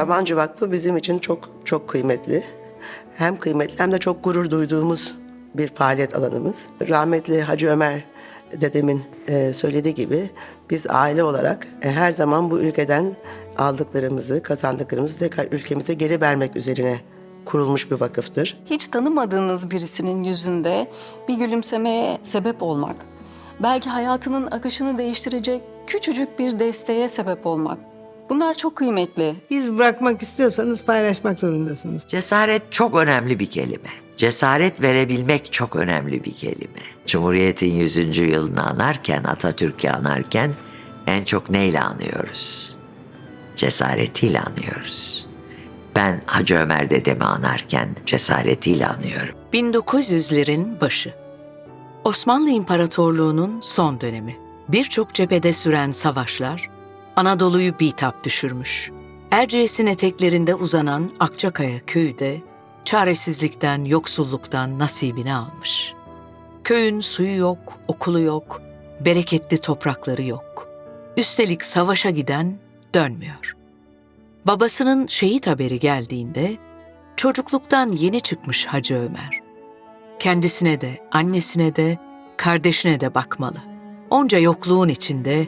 Sabancı Vakfı bizim için çok çok kıymetli. Hem kıymetli hem de çok gurur duyduğumuz bir faaliyet alanımız. Rahmetli Hacı Ömer dedemin e, söylediği gibi biz aile olarak e, her zaman bu ülkeden aldıklarımızı, kazandıklarımızı tekrar ülkemize geri vermek üzerine kurulmuş bir vakıftır. Hiç tanımadığınız birisinin yüzünde bir gülümsemeye sebep olmak, belki hayatının akışını değiştirecek küçücük bir desteğe sebep olmak. Bunlar çok kıymetli. İz bırakmak istiyorsanız paylaşmak zorundasınız. Cesaret çok önemli bir kelime. Cesaret verebilmek çok önemli bir kelime. Cumhuriyet'in 100. yılını anarken, Atatürk'ü anarken en çok neyle anıyoruz? Cesaretiyle anıyoruz. Ben Hacı Ömer dedemi anarken cesaretiyle anıyorum. 1900'lerin başı. Osmanlı İmparatorluğu'nun son dönemi. Birçok cephede süren savaşlar Anadolu'yu bitap düşürmüş. Erciyes'in eteklerinde uzanan Akçakaya köyü de çaresizlikten, yoksulluktan nasibini almış. Köyün suyu yok, okulu yok, bereketli toprakları yok. Üstelik savaşa giden dönmüyor. Babasının şehit haberi geldiğinde çocukluktan yeni çıkmış Hacı Ömer. Kendisine de, annesine de, kardeşine de bakmalı. Onca yokluğun içinde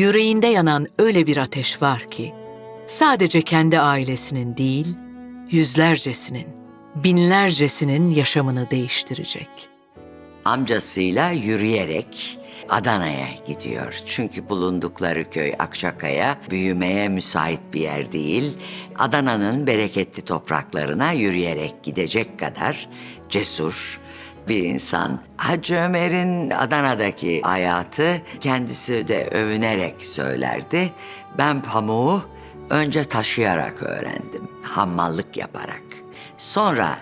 yüreğinde yanan öyle bir ateş var ki sadece kendi ailesinin değil, yüzlercesinin, binlercesinin yaşamını değiştirecek. Amcasıyla yürüyerek Adana'ya gidiyor. Çünkü bulundukları köy Akçakaya büyümeye müsait bir yer değil. Adana'nın bereketli topraklarına yürüyerek gidecek kadar cesur bir insan. Hacı Ömer'in Adana'daki hayatı kendisi de övünerek söylerdi. Ben pamuğu önce taşıyarak öğrendim. Hammallık yaparak. Sonra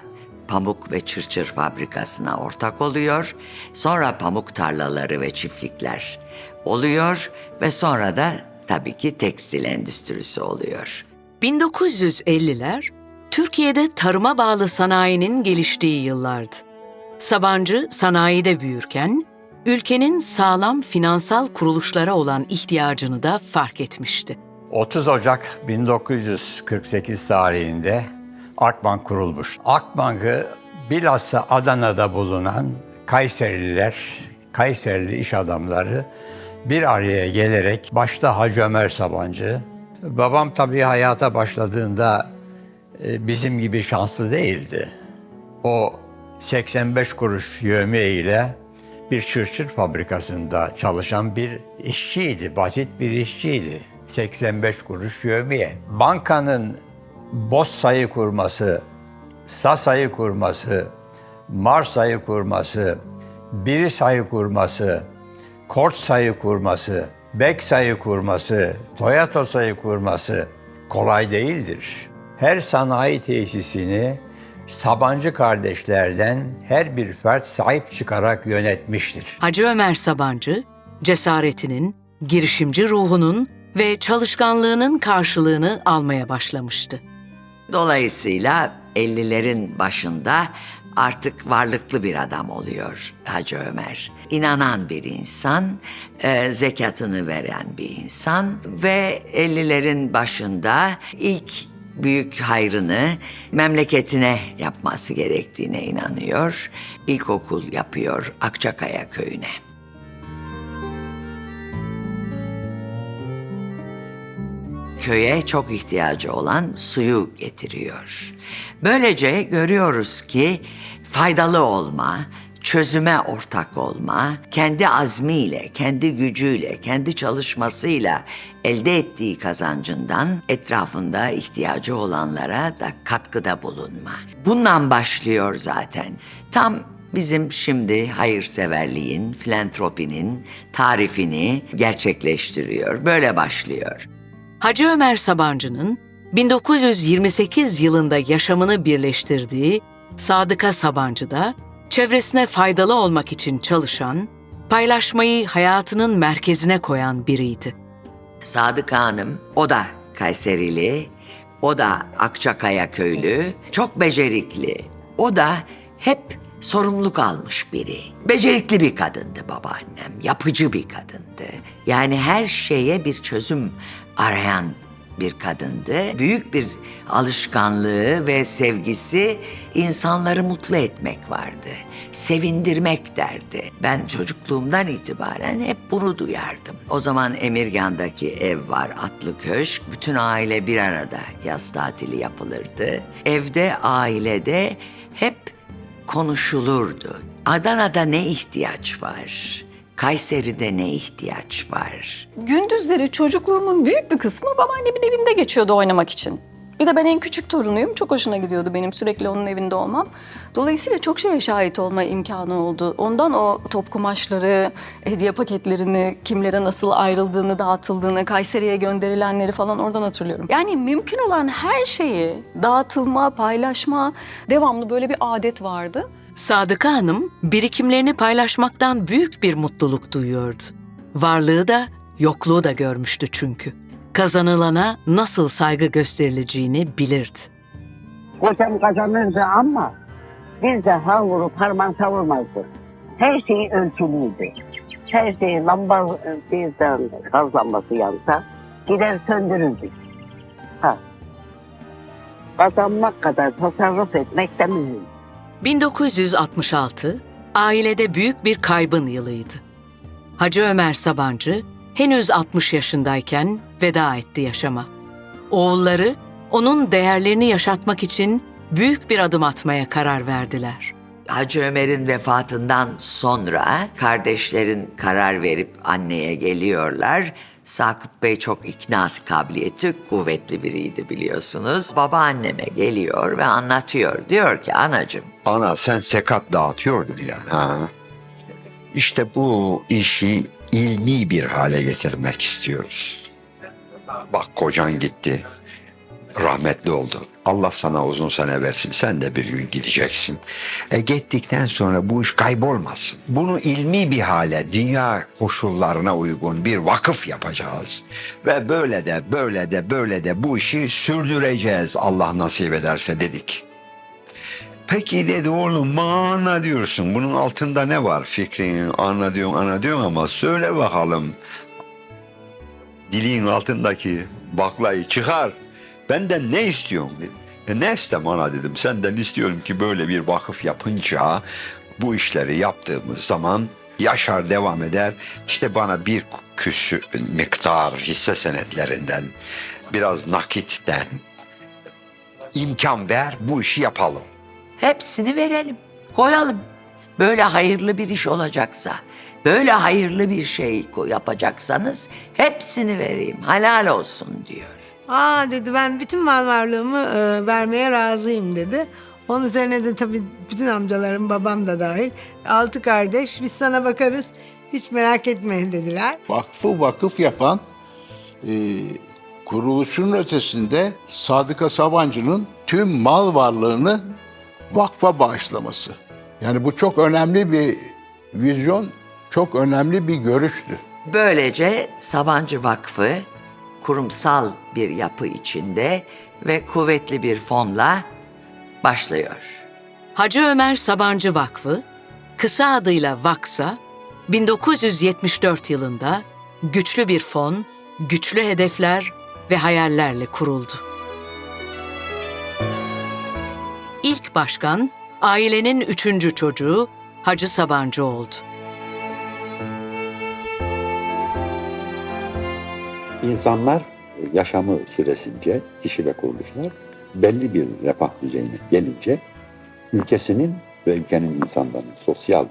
pamuk ve çırçır fabrikasına ortak oluyor. Sonra pamuk tarlaları ve çiftlikler oluyor ve sonra da tabii ki tekstil endüstrisi oluyor. 1950'ler Türkiye'de tarıma bağlı sanayinin geliştiği yıllardı. Sabancı sanayide büyürken ülkenin sağlam finansal kuruluşlara olan ihtiyacını da fark etmişti. 30 Ocak 1948 tarihinde Akbank kurulmuş. Akbank'ı bilhassa Adana'da bulunan Kayserililer, Kayserili iş adamları bir araya gelerek başta Hacı Ömer Sabancı, babam tabii hayata başladığında e, bizim gibi şanslı değildi. O 85 kuruş yövme ile bir çırçır fabrikasında çalışan bir işçiydi, basit bir işçiydi. 85 kuruş yövmeye. Bankanın BOS sayı kurması, SAS sayı kurması, Mars sayı kurması, biri sayı kurması, Kort sayı kurması, Bek sayı kurması, Toyota sayı kurması kolay değildir. Her sanayi tesisini Sabancı kardeşlerden her bir fert sahip çıkarak yönetmiştir. Hacı Ömer Sabancı, cesaretinin, girişimci ruhunun ve çalışkanlığının karşılığını almaya başlamıştı. Dolayısıyla 50'lerin başında artık varlıklı bir adam oluyor Hacı Ömer. İnanan bir insan, e, zekatını veren bir insan ve 50'lerin başında ilk büyük hayrını memleketine yapması gerektiğine inanıyor. İlkokul yapıyor Akçakaya köyüne. köye çok ihtiyacı olan suyu getiriyor. Böylece görüyoruz ki faydalı olma, çözüme ortak olma, kendi azmiyle, kendi gücüyle, kendi çalışmasıyla elde ettiği kazancından etrafında ihtiyacı olanlara da katkıda bulunma. Bundan başlıyor zaten. Tam bizim şimdi hayırseverliğin, filantropinin tarifini gerçekleştiriyor. Böyle başlıyor. Hacı Ömer Sabancı'nın 1928 yılında yaşamını birleştirdiği Sadıka Sabancı'da çevresine faydalı olmak için çalışan, paylaşmayı hayatının merkezine koyan biriydi. Sadık Hanım, o da Kayserili, o da Akçakaya köylü, çok becerikli. O da hep sorumluluk almış biri. Becerikli bir kadındı babaannem, yapıcı bir kadındı. Yani her şeye bir çözüm arayan bir kadındı. Büyük bir alışkanlığı ve sevgisi insanları mutlu etmek vardı. Sevindirmek derdi. Ben çocukluğumdan itibaren hep bunu duyardım. O zaman Emirgan'daki ev var, Atlı Köşk. Bütün aile bir arada yaz tatili yapılırdı. Evde, ailede hep konuşulurdu. Adana'da ne ihtiyaç var? Kayseri'de ne ihtiyaç var? Gündüzleri çocukluğumun büyük bir kısmı babaannemin evinde geçiyordu oynamak için. Bir de ben en küçük torunuyum. Çok hoşuna gidiyordu benim sürekli onun evinde olmam. Dolayısıyla çok şeye şahit olma imkanı oldu. Ondan o top kumaşları, hediye paketlerini, kimlere nasıl ayrıldığını, dağıtıldığını, Kayseri'ye gönderilenleri falan oradan hatırlıyorum. Yani mümkün olan her şeyi dağıtılma, paylaşma, devamlı böyle bir adet vardı. Sadıka Hanım birikimlerini paylaşmaktan büyük bir mutluluk duyuyordu. Varlığı da yokluğu da görmüştü çünkü. Kazanılana nasıl saygı gösterileceğini bilirdi. Kocam kazanırdı ama biz de hal vurup harman savurmazdık. Her şey ölçülüydü. Her şey lamba birden gaz lambası yansa gider söndürürdük. Ha. Kazanmak kadar tasarruf etmek de mühim. 1966 ailede büyük bir kaybın yılıydı. Hacı Ömer Sabancı henüz 60 yaşındayken veda etti yaşama. Oğulları onun değerlerini yaşatmak için büyük bir adım atmaya karar verdiler. Hacı Ömer'in vefatından sonra kardeşlerin karar verip anneye geliyorlar. Sakıp Bey çok ikna kabiliyeti kuvvetli biriydi biliyorsunuz. Babaanneme geliyor ve anlatıyor. Diyor ki anacığım Ana sen sekat dağıtıyordun ya. Ha. İşte bu işi ilmi bir hale getirmek istiyoruz. Bak kocan gitti. Rahmetli oldu. Allah sana uzun sene versin. Sen de bir gün gideceksin. E gittikten sonra bu iş kaybolmasın. Bunu ilmi bir hale, dünya koşullarına uygun bir vakıf yapacağız. Ve böyle de böyle de böyle de bu işi sürdüreceğiz Allah nasip ederse dedik. Peki dedi oğlum anla diyorsun. Bunun altında ne var fikrin anla diyorsun anla diyorsun ama söyle bakalım. Dilin altındaki baklayı çıkar. Benden ne istiyorsun dedim. E ne istem ana dedim. Senden istiyorum ki böyle bir vakıf yapınca bu işleri yaptığımız zaman yaşar devam eder. İşte bana bir küsü miktar hisse senetlerinden biraz nakitten imkan ver bu işi yapalım. hepsini verelim, koyalım. Böyle hayırlı bir iş olacaksa, böyle hayırlı bir şey yapacaksanız hepsini vereyim, halal olsun diyor. Aa dedi ben bütün mal varlığımı e, vermeye razıyım dedi. Onun üzerine de tabii bütün amcalarım babam da dahil altı kardeş biz sana bakarız hiç merak etme dediler. vakfı vakıf yapan e, kuruluşun ötesinde Sadıka Sabancı'nın tüm mal varlığını vakfa bağışlaması. Yani bu çok önemli bir vizyon, çok önemli bir görüştü. Böylece Sabancı Vakfı kurumsal bir yapı içinde ve kuvvetli bir fonla başlıyor. Hacı Ömer Sabancı Vakfı, kısa adıyla Vaksa, 1974 yılında güçlü bir fon, güçlü hedefler ve hayallerle kuruldu. İlk başkan, ailenin üçüncü çocuğu Hacı Sabancı oldu. İnsanlar yaşamı süresince kişi ve kuruluşlar belli bir refah düzeyine gelince ülkesinin ve ülkenin insanların sosyal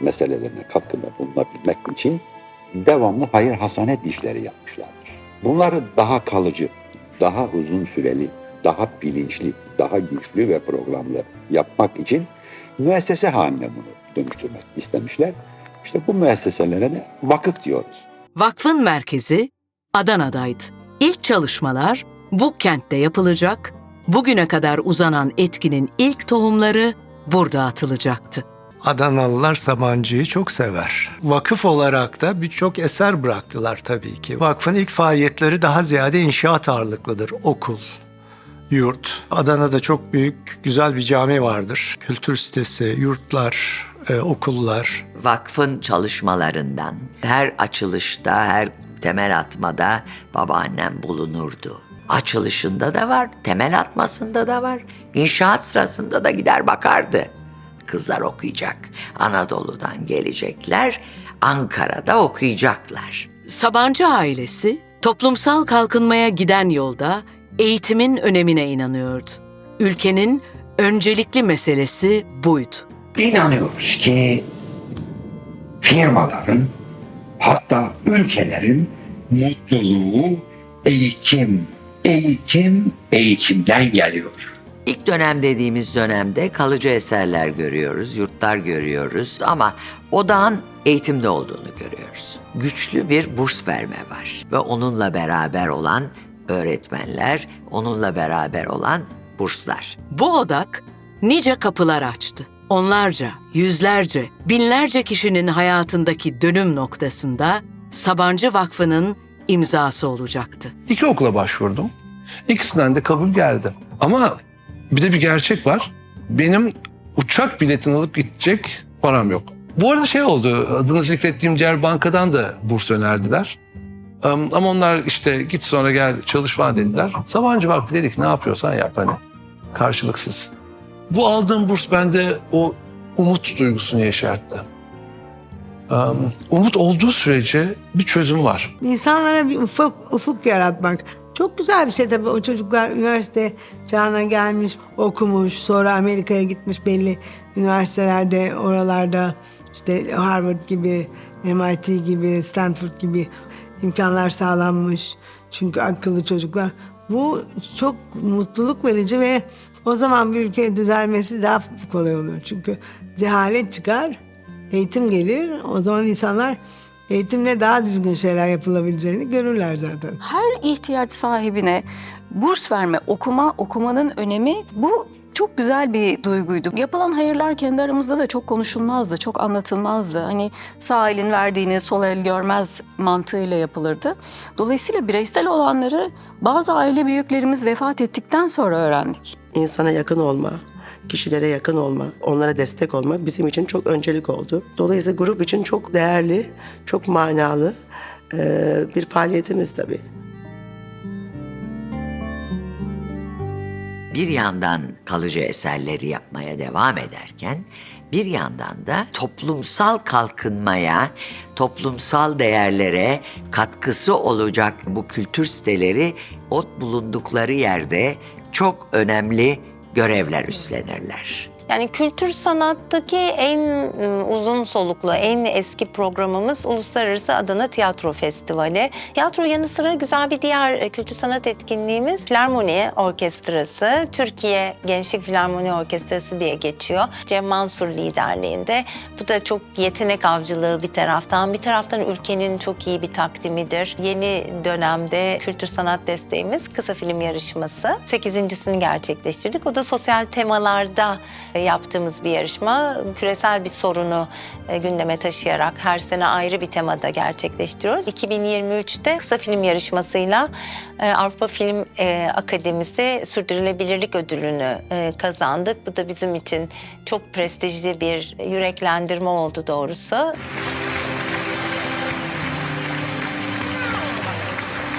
meselelerine katkıda bulunabilmek için devamlı hayır hasanet işleri yapmışlardır. Bunları daha kalıcı, daha uzun süreli, daha bilinçli, daha güçlü ve programlı yapmak için müessese haline bunu dönüştürmek istemişler. İşte bu müesseselere de vakıf diyoruz. Vakfın merkezi Adana'daydı. İlk çalışmalar bu kentte yapılacak, bugüne kadar uzanan etkinin ilk tohumları burada atılacaktı. Adanalılar Sabancı'yı çok sever. Vakıf olarak da birçok eser bıraktılar tabii ki. Vakfın ilk faaliyetleri daha ziyade inşaat ağırlıklıdır. Okul, yurt. Adana'da çok büyük, güzel bir cami vardır. Kültür sitesi, yurtlar, e, okullar. Vakfın çalışmalarından her açılışta, her temel atmada babaannem bulunurdu. Açılışında da var, temel atmasında da var. İnşaat sırasında da gider bakardı. Kızlar okuyacak. Anadolu'dan gelecekler. Ankara'da okuyacaklar. Sabancı ailesi toplumsal kalkınmaya giden yolda eğitimin önemine inanıyordu. Ülkenin öncelikli meselesi buydu. İnanıyoruz ki firmaların hatta ülkelerin mutluluğu eğitim, eğitim, eğitimden geliyor. İlk dönem dediğimiz dönemde kalıcı eserler görüyoruz, yurtlar görüyoruz ama odağın eğitimde olduğunu görüyoruz. Güçlü bir burs verme var ve onunla beraber olan öğretmenler, onunla beraber olan burslar. Bu odak nice kapılar açtı. Onlarca, yüzlerce, binlerce kişinin hayatındaki dönüm noktasında Sabancı Vakfı'nın imzası olacaktı. İki okula başvurdum. İkisinden de kabul geldi. Ama bir de bir gerçek var. Benim uçak biletini alıp gidecek param yok. Bu arada şey oldu, adını zikrettiğim diğer bankadan da burs önerdiler. Am- Ama onlar işte git sonra gel çalış dediler. Sabancı Vakfı dedik ne yapıyorsan yap hani karşılıksız. Bu aldığım burs bende o umut duygusunu yeşertti. Umut olduğu sürece bir çözüm var. İnsanlara bir ufuk, ufuk yaratmak. Çok güzel bir şey tabii o çocuklar üniversite çağına gelmiş, okumuş, sonra Amerika'ya gitmiş belli üniversitelerde, oralarda işte Harvard gibi, MIT gibi, Stanford gibi imkanlar sağlanmış. Çünkü akıllı çocuklar. Bu çok mutluluk verici ve o zaman bir ülke düzelmesi daha kolay olur. Çünkü cehalet çıkar, eğitim gelir. O zaman insanlar eğitimle daha düzgün şeyler yapılabileceğini görürler zaten. Her ihtiyaç sahibine burs verme, okuma, okumanın önemi bu çok güzel bir duyguydu. Yapılan hayırlar kendi aramızda da çok konuşulmazdı, çok anlatılmazdı. Hani sağ elin verdiğini sol el görmez mantığıyla yapılırdı. Dolayısıyla bireysel olanları bazı aile büyüklerimiz vefat ettikten sonra öğrendik. İnsana yakın olma, kişilere yakın olma, onlara destek olma bizim için çok öncelik oldu. Dolayısıyla grup için çok değerli, çok manalı eee, bir faaliyetimiz tabii. bir yandan kalıcı eserleri yapmaya devam ederken bir yandan da toplumsal kalkınmaya, toplumsal değerlere katkısı olacak bu kültür siteleri o bulundukları yerde çok önemli görevler üstlenirler. Yani kültür sanattaki en ıı, uzun soluklu, en eski programımız Uluslararası Adana Tiyatro Festivali. Tiyatro yanı sıra güzel bir diğer e, kültür sanat etkinliğimiz Filarmoni Orkestrası. Türkiye Gençlik Filarmoni Orkestrası diye geçiyor. Cem Mansur liderliğinde. Bu da çok yetenek avcılığı bir taraftan. Bir taraftan ülkenin çok iyi bir takdimidir. Yeni dönemde kültür sanat desteğimiz kısa film yarışması. Sekizincisini gerçekleştirdik. O da sosyal temalarda yaptığımız bir yarışma. Küresel bir sorunu e, gündeme taşıyarak her sene ayrı bir temada gerçekleştiriyoruz. 2023'te kısa film yarışmasıyla e, Avrupa Film e, Akademisi Sürdürülebilirlik Ödülünü e, kazandık. Bu da bizim için çok prestijli bir yüreklendirme oldu doğrusu.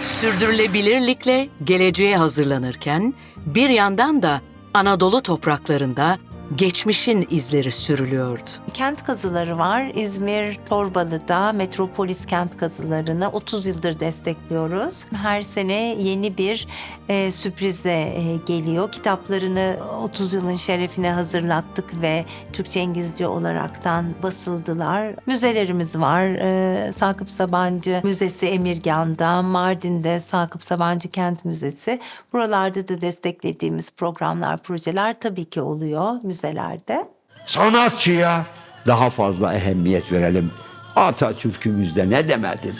Sürdürülebilirlikle geleceğe hazırlanırken bir yandan da Anadolu topraklarında geçmişin izleri sürülüyordu. Kent kazıları var. İzmir, Torbalı'da Metropolis kent kazılarını 30 yıldır destekliyoruz. Her sene yeni bir e, sürprize e, geliyor. Kitaplarını 30 yılın şerefine hazırlattık ve Türkçe İngilizce olaraktan basıldılar. Müzelerimiz var. E, Sakıp Sabancı Müzesi Emirgan'da, Mardin'de Sakıp Sabancı Kent Müzesi. Buralarda da desteklediğimiz programlar, projeler tabii ki oluyor müzelerde. Sanatçıya daha fazla ehemmiyet verelim. Atatürk'ümüzde ne demedi mi?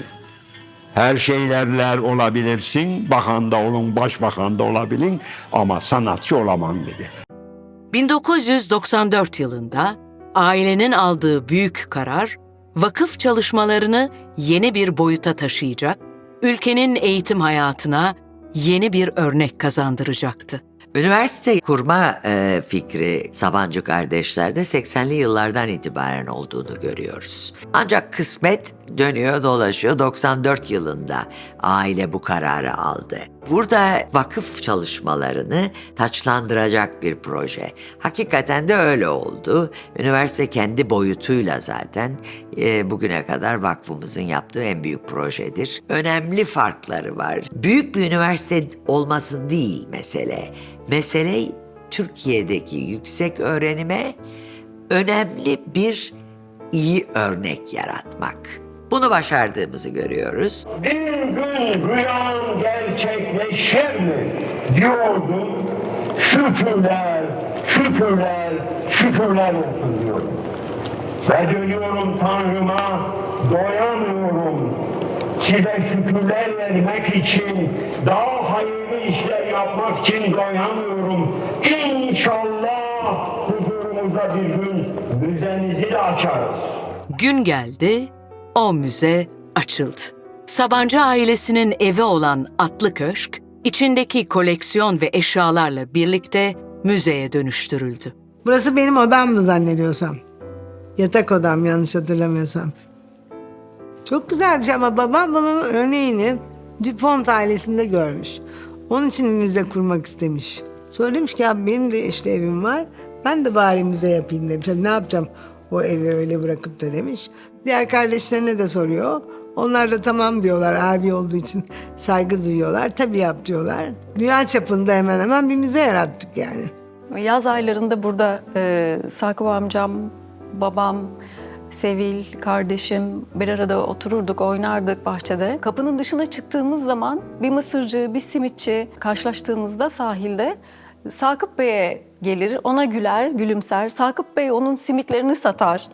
Her şeylerler olabilirsin, bakan da olun, başbakan da olabilin ama sanatçı olamam dedi. 1994 yılında ailenin aldığı büyük karar vakıf çalışmalarını yeni bir boyuta taşıyacak, ülkenin eğitim hayatına yeni bir örnek kazandıracaktı. Üniversite kurma e, fikri Sabancı kardeşlerde 80'li yıllardan itibaren olduğunu görüyoruz. Ancak kısmet dönüyor dolaşıyor 94 yılında aile bu kararı aldı. Burada vakıf çalışmalarını taçlandıracak bir proje. Hakikaten de öyle oldu. Üniversite kendi boyutuyla zaten e, bugüne kadar vakfımızın yaptığı en büyük projedir. Önemli farkları var. Büyük bir üniversite olması değil mesele. Mesele Türkiye'deki yüksek öğrenime önemli bir iyi örnek yaratmak. Bunu başardığımızı görüyoruz. Bir gün rüyam gerçekleşir mi diyordum. Şükürler, şükürler, şükürler olsun diyorum. Ve dönüyorum Tanrıma, doyamıyorum. Size şükürler vermek için, daha hayırlı işler yapmak için doyamıyorum. İnşallah huzurumuzda bir gün müzemizi de açarız. Gün geldi, o müze açıldı. Sabancı ailesinin evi olan Atlı Köşk, içindeki koleksiyon ve eşyalarla birlikte müzeye dönüştürüldü. Burası benim odamdı zannediyorsam. Yatak odam yanlış hatırlamıyorsam. Çok güzel bir şey ama babam bunun örneğini Dupont ailesinde görmüş. Onun için müze kurmak istemiş. Söylemiş ki ya benim de işte evim var. Ben de bari müze yapayım demiş. Ne yapacağım o evi öyle bırakıp da demiş. Diğer kardeşlerine de soruyor. Onlar da tamam diyorlar abi olduğu için saygı duyuyorlar. Tabii yap diyorlar. Dünya çapında hemen hemen bir müze yarattık yani. Yaz aylarında burada e, Sakıp amcam, babam, Sevil, kardeşim bir arada otururduk, oynardık bahçede. Kapının dışına çıktığımız zaman bir mısırcı, bir simitçi karşılaştığımızda sahilde Sakıp Bey'e gelir, ona güler, gülümser. Sakıp Bey onun simitlerini satar.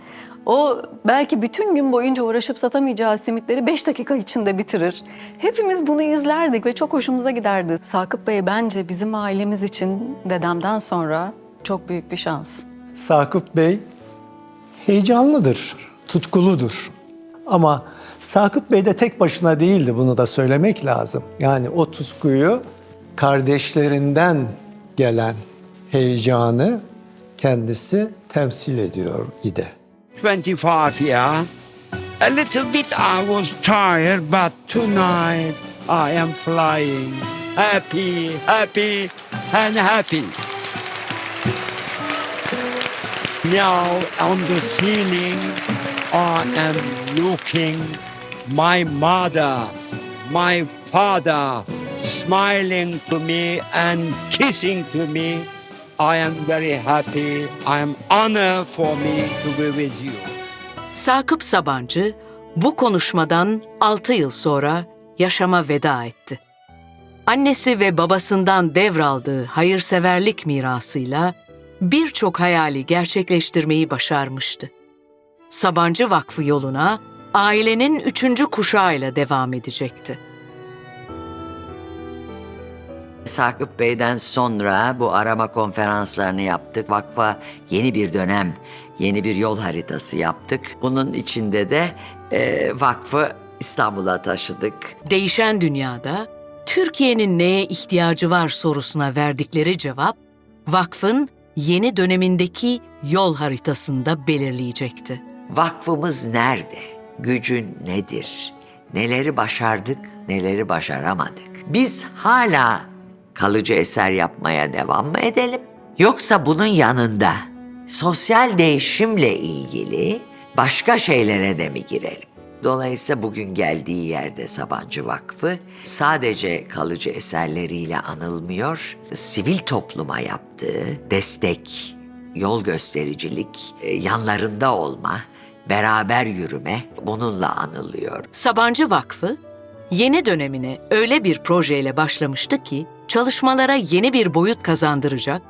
O belki bütün gün boyunca uğraşıp satamayacağı simitleri 5 dakika içinde bitirir. Hepimiz bunu izlerdik ve çok hoşumuza giderdi. Sakıp Bey bence bizim ailemiz için dedemden sonra çok büyük bir şans. Sakıp Bey heyecanlıdır, tutkuludur. Ama Sakıp Bey de tek başına değildi bunu da söylemek lazım. Yani o tutkuyu kardeşlerinden gelen heyecanı kendisi temsil ediyor idi. 25 year. A little bit I was tired, but tonight I am flying. Happy, happy, and happy. Now on the ceiling, I am looking my mother, my father, smiling to me and kissing to me. I am very happy. I am honor for me to be with you. Sakıp Sabancı bu konuşmadan 6 yıl sonra yaşama veda etti. Annesi ve babasından devraldığı hayırseverlik mirasıyla birçok hayali gerçekleştirmeyi başarmıştı. Sabancı Vakfı yoluna ailenin üçüncü kuşağıyla devam edecekti. Sakıp Bey'den sonra bu arama konferanslarını yaptık. Vakfa yeni bir dönem, yeni bir yol haritası yaptık. Bunun içinde de e, vakfı İstanbul'a taşıdık. Değişen dünyada Türkiye'nin neye ihtiyacı var sorusuna verdikleri cevap, vakfın yeni dönemindeki yol haritasında belirleyecekti. Vakfımız nerede? Gücün nedir? Neleri başardık, neleri başaramadık? Biz hala kalıcı eser yapmaya devam mı edelim? Yoksa bunun yanında sosyal değişimle ilgili başka şeylere de mi girelim? Dolayısıyla bugün geldiği yerde Sabancı Vakfı sadece kalıcı eserleriyle anılmıyor, sivil topluma yaptığı destek, yol göstericilik, e, yanlarında olma, beraber yürüme bununla anılıyor. Sabancı Vakfı, yeni dönemine öyle bir projeyle başlamıştı ki, çalışmalara yeni bir boyut kazandıracak,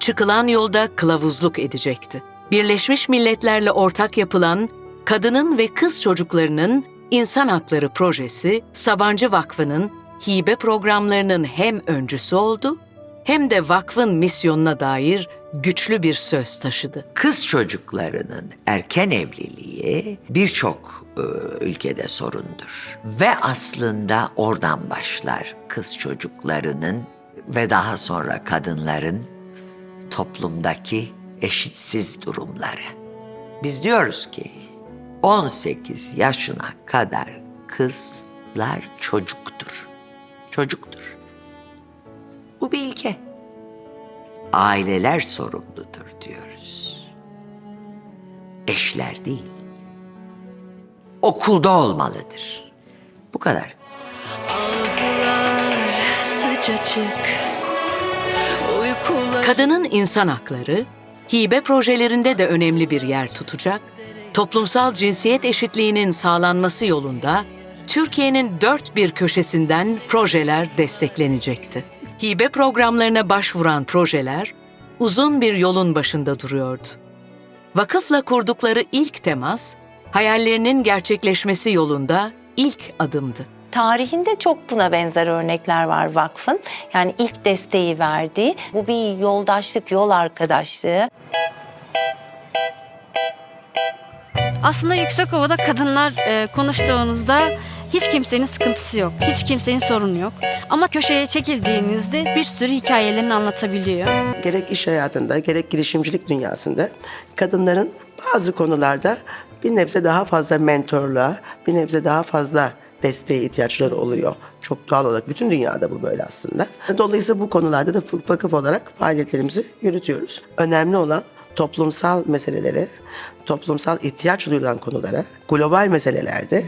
çıkılan yolda kılavuzluk edecekti. Birleşmiş Milletler'le ortak yapılan Kadının ve Kız Çocuklarının İnsan Hakları Projesi, Sabancı Vakfı'nın hibe programlarının hem öncüsü oldu, hem de vakfın misyonuna dair güçlü bir söz taşıdı. Kız çocuklarının erken evliliği birçok e, ülkede sorundur. Ve aslında oradan başlar kız çocuklarının ve daha sonra kadınların toplumdaki eşitsiz durumları. Biz diyoruz ki 18 yaşına kadar kızlar çocuktur. Çocuktur. Bu bir ilke. Aileler sorumludur diyoruz. Eşler değil. Okulda olmalıdır. Bu kadar. Kadının insan hakları, hibe projelerinde de önemli bir yer tutacak, toplumsal cinsiyet eşitliğinin sağlanması yolunda Türkiye'nin dört bir köşesinden projeler desteklenecekti. Hibe programlarına başvuran projeler uzun bir yolun başında duruyordu. Vakıfla kurdukları ilk temas, hayallerinin gerçekleşmesi yolunda ilk adımdı. Tarihinde çok buna benzer örnekler var vakfın. Yani ilk desteği verdiği. Bu bir yoldaşlık, yol arkadaşlığı. Aslında Yüksekova'da kadınlar e, konuştuğunuzda hiç kimsenin sıkıntısı yok. Hiç kimsenin sorunu yok. Ama köşeye çekildiğinizde bir sürü hikayelerini anlatabiliyor. Gerek iş hayatında gerek girişimcilik dünyasında kadınların bazı konularda bir nebze daha fazla mentorluğa, bir nebze daha fazla desteğe ihtiyaçları oluyor. Çok doğal olarak bütün dünyada bu böyle aslında. Dolayısıyla bu konularda da vakıf olarak faaliyetlerimizi yürütüyoruz. Önemli olan toplumsal meselelere, toplumsal ihtiyaç duyulan konulara, global meselelerde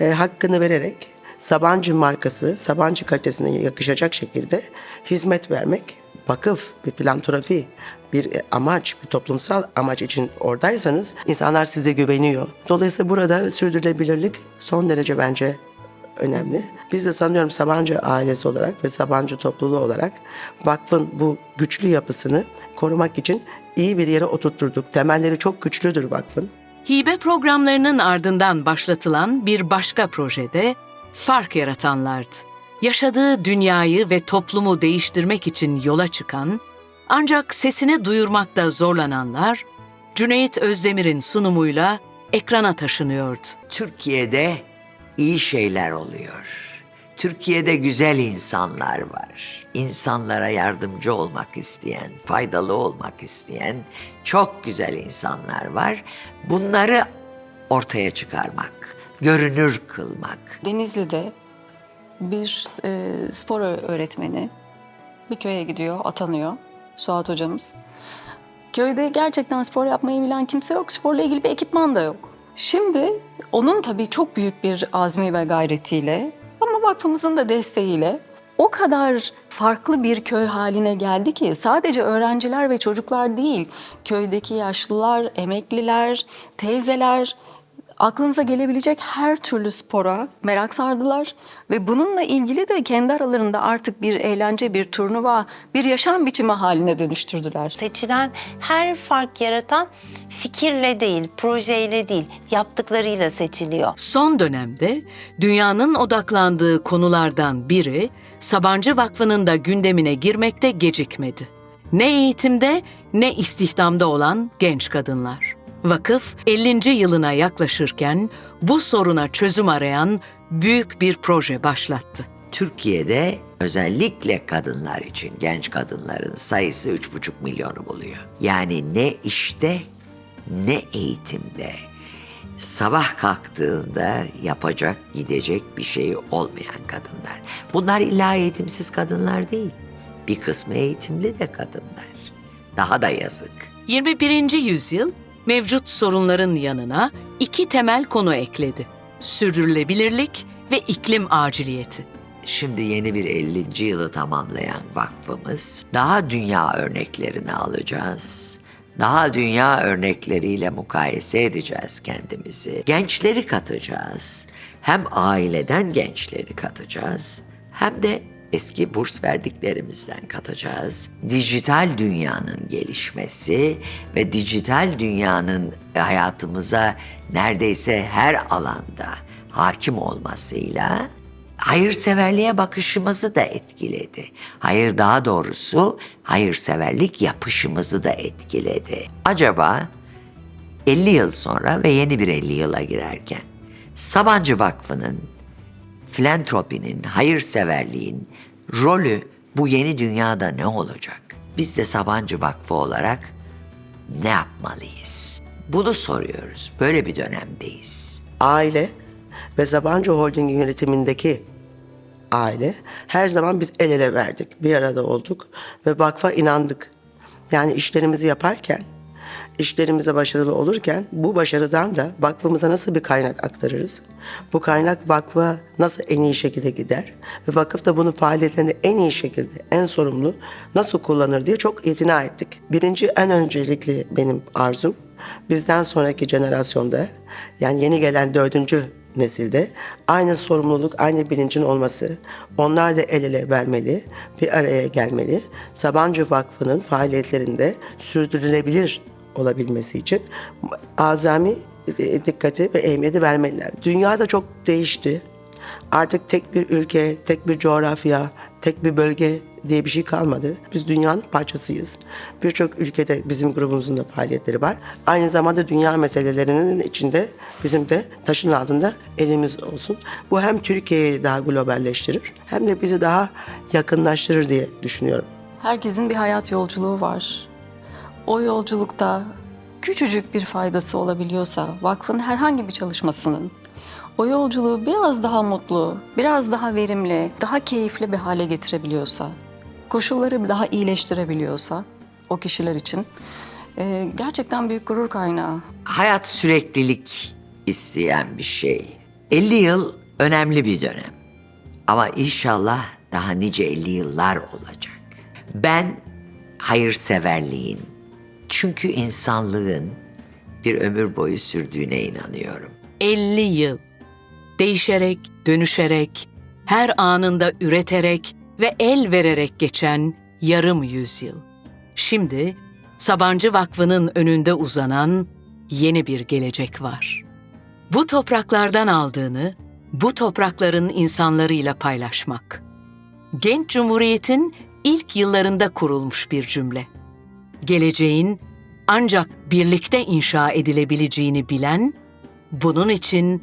e, hakkını vererek Sabancı markası, Sabancı kalitesine yakışacak şekilde hizmet vermek, vakıf, bir filantrofi, bir e, amaç, bir toplumsal amaç için oradaysanız insanlar size güveniyor. Dolayısıyla burada sürdürülebilirlik son derece bence önemli. Biz de sanıyorum Sabancı ailesi olarak ve Sabancı topluluğu olarak vakfın bu güçlü yapısını korumak için iyi bir yere oturtturduk. Temelleri çok güçlüdür vakfın. Hibe programlarının ardından başlatılan bir başka projede fark yaratanlardı. Yaşadığı dünyayı ve toplumu değiştirmek için yola çıkan, ancak sesini duyurmakta zorlananlar, Cüneyt Özdemir'in sunumuyla ekrana taşınıyordu. Türkiye'de iyi şeyler oluyor. Türkiye'de güzel insanlar var. İnsanlara yardımcı olmak isteyen, faydalı olmak isteyen çok güzel insanlar var. Bunları ortaya çıkarmak, görünür kılmak. Denizli'de bir e, spor öğretmeni bir köye gidiyor, atanıyor Suat hocamız. Köyde gerçekten spor yapmayı bilen kimse yok, sporla ilgili bir ekipman da yok. Şimdi onun tabii çok büyük bir azmi ve gayretiyle ama vakfımızın da desteğiyle o kadar farklı bir köy haline geldi ki sadece öğrenciler ve çocuklar değil, köydeki yaşlılar, emekliler, teyzeler, aklınıza gelebilecek her türlü spora merak sardılar ve bununla ilgili de kendi aralarında artık bir eğlence, bir turnuva, bir yaşam biçimi haline dönüştürdüler. Seçilen her fark yaratan fikirle değil, projeyle değil, yaptıklarıyla seçiliyor. Son dönemde dünyanın odaklandığı konulardan biri Sabancı Vakfı'nın da gündemine girmekte gecikmedi. Ne eğitimde ne istihdamda olan genç kadınlar. Vakıf 50. yılına yaklaşırken bu soruna çözüm arayan büyük bir proje başlattı. Türkiye'de özellikle kadınlar için genç kadınların sayısı 3,5 milyonu buluyor. Yani ne işte ne eğitimde sabah kalktığında yapacak, gidecek bir şey olmayan kadınlar. Bunlar illa eğitimsiz kadınlar değil. Bir kısmı eğitimli de kadınlar. Daha da yazık. 21. yüzyıl mevcut sorunların yanına iki temel konu ekledi. Sürdürülebilirlik ve iklim aciliyeti. Şimdi yeni bir 50. yılı tamamlayan vakfımız daha dünya örneklerini alacağız. Daha dünya örnekleriyle mukayese edeceğiz kendimizi. Gençleri katacağız. Hem aileden gençleri katacağız hem de eski burs verdiklerimizden katacağız. Dijital dünyanın gelişmesi ve dijital dünyanın hayatımıza neredeyse her alanda hakim olmasıyla hayırseverliğe bakışımızı da etkiledi. Hayır daha doğrusu hayırseverlik yapışımızı da etkiledi. Acaba 50 yıl sonra ve yeni bir 50 yıla girerken Sabancı Vakfı'nın filantropinin, hayırseverliğin rolü bu yeni dünyada ne olacak? Biz de Sabancı Vakfı olarak ne yapmalıyız? Bunu soruyoruz. Böyle bir dönemdeyiz. aile ve Sabancı Holding'in yönetimindeki aile her zaman biz el ele verdik. Bir arada olduk ve vakfa inandık. Yani işlerimizi yaparken, işlerimize başarılı olurken bu başarıdan da vakfımıza nasıl bir kaynak aktarırız? Bu kaynak vakfa nasıl en iyi şekilde gider? Ve vakıf da bunu faaliyetlerinde en iyi şekilde, en sorumlu nasıl kullanır diye çok itina ettik. Birinci en öncelikli benim arzum bizden sonraki jenerasyonda yani yeni gelen dördüncü nesilde aynı sorumluluk, aynı bilincin olması. Onlar da el ele vermeli, bir araya gelmeli. Sabancı Vakfı'nın faaliyetlerinde sürdürülebilir olabilmesi için azami e, dikkati ve ehemmiyeti vermeliler. Dünya da çok değişti. Artık tek bir ülke, tek bir coğrafya, tek bir bölge diye bir şey kalmadı. Biz dünyanın parçasıyız. Birçok ülkede bizim grubumuzun da faaliyetleri var. Aynı zamanda dünya meselelerinin içinde bizim de taşın altında elimiz olsun. Bu hem Türkiye'yi daha globalleştirir hem de bizi daha yakınlaştırır diye düşünüyorum. Herkesin bir hayat yolculuğu var. O yolculukta küçücük bir faydası olabiliyorsa, vakfın herhangi bir çalışmasının o yolculuğu biraz daha mutlu, biraz daha verimli, daha keyifli bir hale getirebiliyorsa, koşulları daha iyileştirebiliyorsa o kişiler için e, gerçekten büyük gurur kaynağı. Hayat süreklilik isteyen bir şey. 50 yıl önemli bir dönem. Ama inşallah daha nice 50 yıllar olacak. Ben hayırseverliğin, çünkü insanlığın bir ömür boyu sürdüğüne inanıyorum. 50 yıl. Değişerek, dönüşerek, her anında üreterek ve el vererek geçen yarım yüzyıl. Şimdi Sabancı Vakfı'nın önünde uzanan yeni bir gelecek var. Bu topraklardan aldığını bu toprakların insanlarıyla paylaşmak. Genç Cumhuriyet'in ilk yıllarında kurulmuş bir cümle. Geleceğin ancak birlikte inşa edilebileceğini bilen, bunun için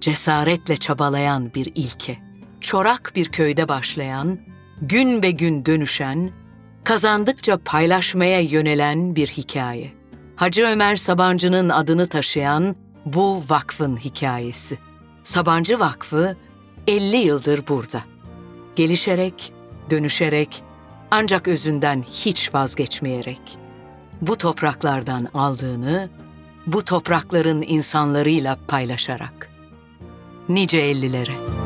cesaretle çabalayan bir ilke. Çorak bir köyde başlayan, gün be gün dönüşen, kazandıkça paylaşmaya yönelen bir hikaye. Hacı Ömer Sabancı'nın adını taşıyan bu vakfın hikayesi. Sabancı Vakfı 50 yıldır burada. Gelişerek, dönüşerek, ancak özünden hiç vazgeçmeyerek. Bu topraklardan aldığını, bu toprakların insanlarıyla paylaşarak. Nice ellilere.